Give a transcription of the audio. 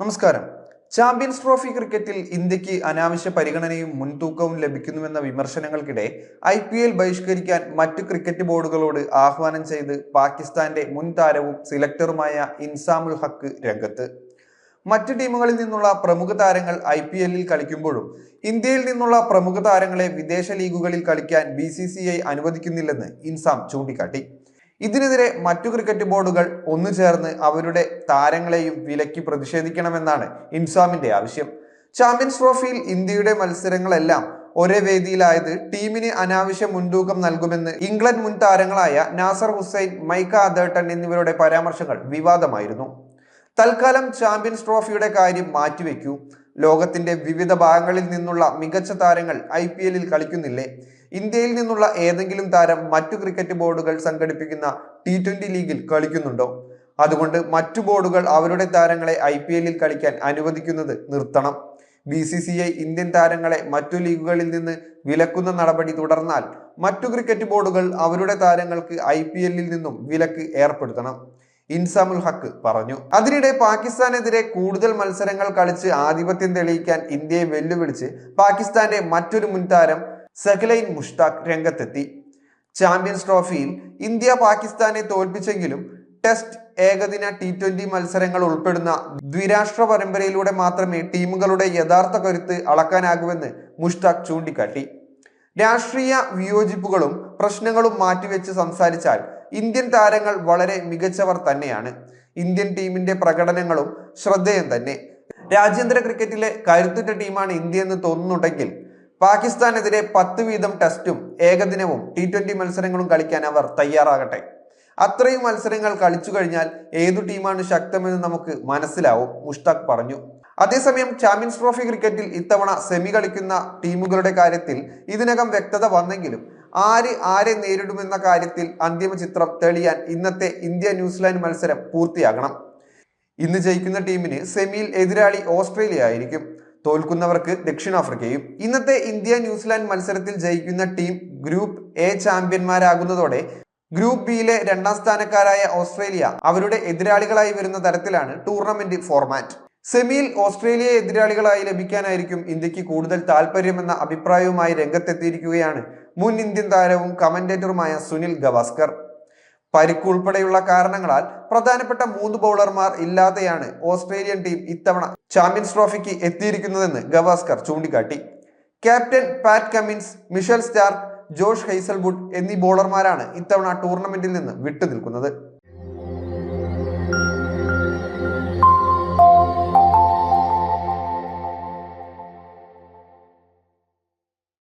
നമസ്കാരം. Champions trophy ക്രിക്കറ്റിൽ ഇന്ത്യയ്ക്ക് അനാവശ്യ പരിഗണനയും മുൻതൂക്കവും ലഭിക്കുന്നുവെന്ന വിമർശനങ്ങൾക്കിടെ ഐ പി എൽ ബഹിഷ്കരിക്കാൻ മറ്റു ക്രിക്കറ്റ് ബോർഡുകളോട് ആഹ്വാനം ചെയ്ത് പാകിസ്ഥാന്റെ മുൻ താരവും സിലക്ടറുമായ ഇൻസാമുൽ ഹക്ക് രംഗത്ത്. മറ്റു ടീമുകളിൽ നിന്നുള്ള പ്രമുഖ താരങ്ങൾ ഐ പി എല്ലിൽ കളിക്കുമ്പോഴും ഇന്ത്യയിൽ നിന്നുള്ള പ്രമുഖ താരങ്ങളെ വിദേശ ലീഗുകളിൽ കളിക്കാൻ ബി സി സി ഐ അനുവദിക്കുന്നില്ലെന്ന് ഇൻസാം ചൂണ്ടിക്കാട്ടി. ഇതിനെതിരെ മറ്റു ക്രിക്കറ്റ് ബോർഡുകൾ ഒന്നു ചേർന്ന് അവരുടെ താരങ്ങളെയും വിലക്കി പ്രതിഷേധിക്കണമെന്നാണ് ഇൻസാമിന്റെ ആവശ്യം. ചാമ്പ്യൻസ് ട്രോഫിയിൽ ഇന്ത്യയുടെ മത്സരങ്ങളെല്ലാം ഒരേ വേദിയിലായത് ടീമിന് അനാവശ്യ മുൻതൂക്കം നൽകുമെന്ന് ഇംഗ്ലണ്ട് മുൻ താരങ്ങളായ നാസർ ഹുസൈൻ മൈക്ക അതേട്ടൻ എന്നിവരുടെ പരാമർശങ്ങൾ വിവാദമായിരുന്നു. തൽക്കാലം ചാമ്പ്യൻസ് ട്രോഫിയുടെ കാര്യം മാറ്റിവെക്കൂ. ലോകത്തിന്റെ വിവിധ ഭാഗങ്ങളിൽ നിന്നുള്ള മികച്ച താരങ്ങൾ ഐ കളിക്കുന്നില്ലേ? ഇന്ത്യയിൽ നിന്നുള്ള ഏതെങ്കിലും താരം മറ്റു ക്രിക്കറ്റ് ബോർഡുകൾ സംഘടിപ്പിക്കുന്ന ടി ട്വന്റി ലീഗിൽ കളിക്കുന്നുണ്ടോ? അതുകൊണ്ട് മറ്റു ബോർഡുകൾ അവരുടെ താരങ്ങളെ ഐ പി എല്ലിൽ കളിക്കാൻ അനുവദിക്കുന്നത് നിർത്തണം. B C C I Indian താരങ്ങളെ മറ്റു ലീഗുകളിൽ നിന്ന് വിലക്കുന്ന നടപടി തുടർന്നാൽ മറ്റു ക്രിക്കറ്റ് ബോർഡുകൾ അവരുടെ താരങ്ങൾക്ക് ഐ പി എല്ലിൽ നിന്നും വിലക്ക് ഏർപ്പെടുത്തണം. ഇൻസാമുൽ ഹക്ക് പറഞ്ഞു. അതിനിടെ പാകിസ്ഥാനെതിരെ കൂടുതൽ മത്സരങ്ങൾ കളിച്ച് ആധിപത്യം തെളിയിക്കാൻ ഇന്ത്യയെ വെല്ലുവിളിച്ച് പാകിസ്ഥാന്റെ മറ്റൊരു മുൻ താരം സഹലൈൻ മുഷ്താഖ് രംഗത്തെത്തി. ചാമ്പ്യൻസ് ട്രോഫിയിൽ ഇന്ത്യ പാകിസ്ഥാനെ തോൽപ്പിച്ചെങ്കിലും ടെസ്റ്റ് ഏകദിന ടി ട്വന്റി മത്സരങ്ങൾ ഉൾപ്പെടുന്ന ദ്വിരാഷ്ട്ര പരമ്പരയിലൂടെ മാത്രമേ ടീമുകളുടെ യഥാർത്ഥ കരുത്ത് അളക്കാനാകുമെന്ന് മുഷ്താഖ് ചൂണ്ടിക്കാട്ടി. രാഷ്ട്രീയ വിയോജിപ്പുകളും പ്രശ്നങ്ങളും മാറ്റിവെച്ച് സംസാരിച്ചാൽ ഇന്ത്യൻ താരങ്ങൾ വളരെ മികച്ചവർ തന്നെയാണ്. ഇന്ത്യൻ ടീമിന്റെ പ്രകടനങ്ങളും ശ്രദ്ധേയം തന്നെ. രാജ്യാന്തര ക്രിക്കറ്റിലെ കരുത്തുറ്റ ടീമാണ് ഇന്ത്യ എന്ന് തോന്നുന്നുണ്ടെങ്കിൽ പാകിസ്ഥാനെതിരെ പത്ത് വീതം ടെസ്റ്റും ഏകദിനവും ടി ട്വന്റി മത്സരങ്ങളും കളിക്കാൻ അവർ തയ്യാറാകട്ടെ. അത്രയും മത്സരങ്ങൾ കളിച്ചു കഴിഞ്ഞാൽ ഏതു ടീമാണ് ശക്തമെന്ന് നമുക്ക് മനസ്സിലാവും മുഷ്താഖ് പറഞ്ഞു. അതേസമയം ചാമ്പ്യൻസ് ട്രോഫി ക്രിക്കറ്റിൽ ഇത്തവണ സെമി കളിക്കുന്ന ടീമുകളുടെ കാര്യത്തിൽ ഇതിനകം വ്യക്തത വന്നെങ്കിലും ആര് ആരെ നേരിടുമെന്ന കാര്യത്തിൽ അന്തിമ ചിത്രം തെളിയാൻ ഇന്നത്തെ ഇന്ത്യ ന്യൂസിലാൻഡ് മത്സരം പൂർത്തിയാകണം. ഇന്ന് ജയിക്കുന്ന ടീമിന് സെമിയിൽ എതിരാളി ഓസ്ട്രേലിയ ആയിരിക്കും. തോൽക്കുന്നവർക്ക് ദക്ഷിണാഫ്രിക്കയും. ഇന്നത്തെ ഇന്ത്യ ന്യൂസിലാൻഡ് മത്സരത്തിൽ ജയിക്കുന്ന ടീം ഗ്രൂപ്പ് എ ചാമ്പ്യന്മാരാകുന്നതോടെ ഗ്രൂപ്പ് ബിയിലെ രണ്ടാം സ്ഥാനക്കാരായ ഓസ്ട്രേലിയ അവരുടെ എതിരാളികളായി വരുന്ന തരത്തിലാണ് ടൂർണമെന്റ് ഫോർമാറ്റ്. സെമിയിൽ ഓസ്ട്രേലിയ എതിരാളികളായി ലഭിക്കാനായിരിക്കും ഇന്ത്യയ്ക്ക് കൂടുതൽ താല്പര്യമെന്ന അഭിപ്രായവുമായി രംഗത്തെത്തിയിരിക്കുകയാണ് മുൻ ഇന്ത്യൻ താരവും കമന്റേറ്ററുമായ സുനിൽ ഗവാസ്കർ. പരിക്ക് ഉൾപ്പെടെയുള്ള കാരണങ്ങളാൽ പ്രധാനപ്പെട്ട മൂന്ന് ബൗളർമാർ ഇല്ലാതെയാണ് ഓസ്ട്രേലിയൻ ടീം ഇത്തവണ ചാമ്പ്യൻസ് ട്രോഫിക്ക് എത്തിയിരിക്കുന്നതെന്ന് ഗവാസ്കർ ചൂണ്ടിക്കാട്ടി. Captain Pat Cummins Mitchell Starc Josh Hazlewood എന്നീ ബോളർമാരാണ് ഇത്തവണ ടൂർണമെന്റിൽ നിന്ന് വിട്ടുനിൽക്കുന്നത്.